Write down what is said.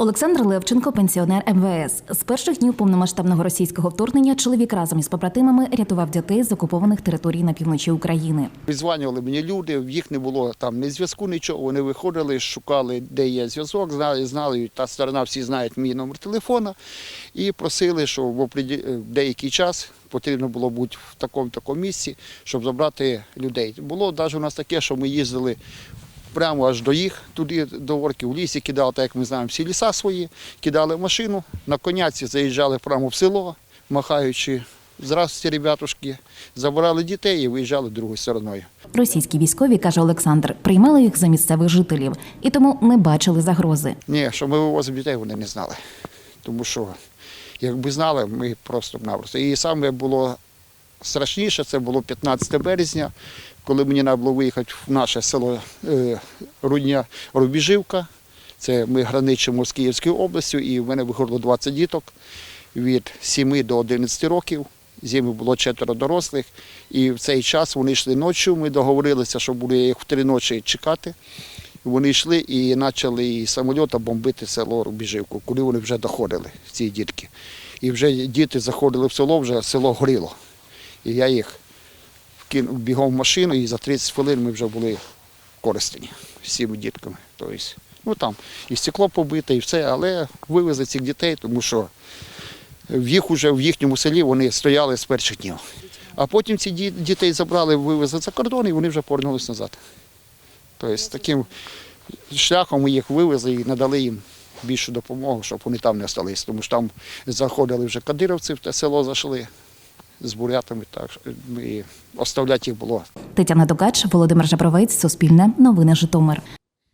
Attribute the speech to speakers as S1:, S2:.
S1: Олександр Левченко, пенсіонер МВС. З перших днів повномасштабного російського вторгнення чоловік разом із побратимами рятував дітей з окупованих територій на півночі України.
S2: Відзванювали мені люди, в їх не було там ні зв'язку, нічого. Вони виходили, шукали, де є зв'язок, знали, знали, та сторона всі знають мій номер телефона і просили, що в деякий час потрібно було бути в такому такому місці, щоб забрати людей. Було навіть у нас таке, що ми їздили. Прямо аж до їх, туди до орків, в лісі кидали, так як ми знаємо, всі ліса свої, кидали машину, на коняці заїжджали прямо в село, махаючи Здравствуйте, ребятушки. Забирали дітей і виїжджали другою стороною.
S1: Російські військові, каже Олександр, приймали їх за місцевих жителів і тому не бачили загрози.
S2: Ні, що ми вивозимо дітей, вони не знали. Тому що, якби знали, ми просто б напросто. І саме було страшніше, це було 15 березня, коли мені треба було виїхати в наше село е, Рудня Рубіжівка. Це ми граничимо з Київською областю, і в мене виходило 20 діток від 7 до 11 років. З ними було четверо дорослих, і в цей час вони йшли ночі. Ми договорилися, що буде їх в три ночі чекати. Вони йшли і почали із самольота бомбити село Рубіжівку, куди вони вже доходили, ці дітки. І вже діти заходили в село, вже село горіло. І я їх вкинув бігом в машину, і за 30 хвилин ми вже були в Коростені з цими дітками. Тобто, ну там і стекло побите, і все, але вивезли цих дітей, тому що в їх уже в їхньому селі вони стояли з перших днів. А потім ці дітей забрали, вивезли за кордон, і вони вже повернулися назад. Тобто таким шляхом ми їх вивезли і надали їм більшу допомогу, щоб вони там не залишились. Тому що там заходили вже кадировці в те село зайшли з бурятами, так і оставляти їх було
S1: Тетяна Докач, Володимир Жабровець, Суспільне, Новини Житомир.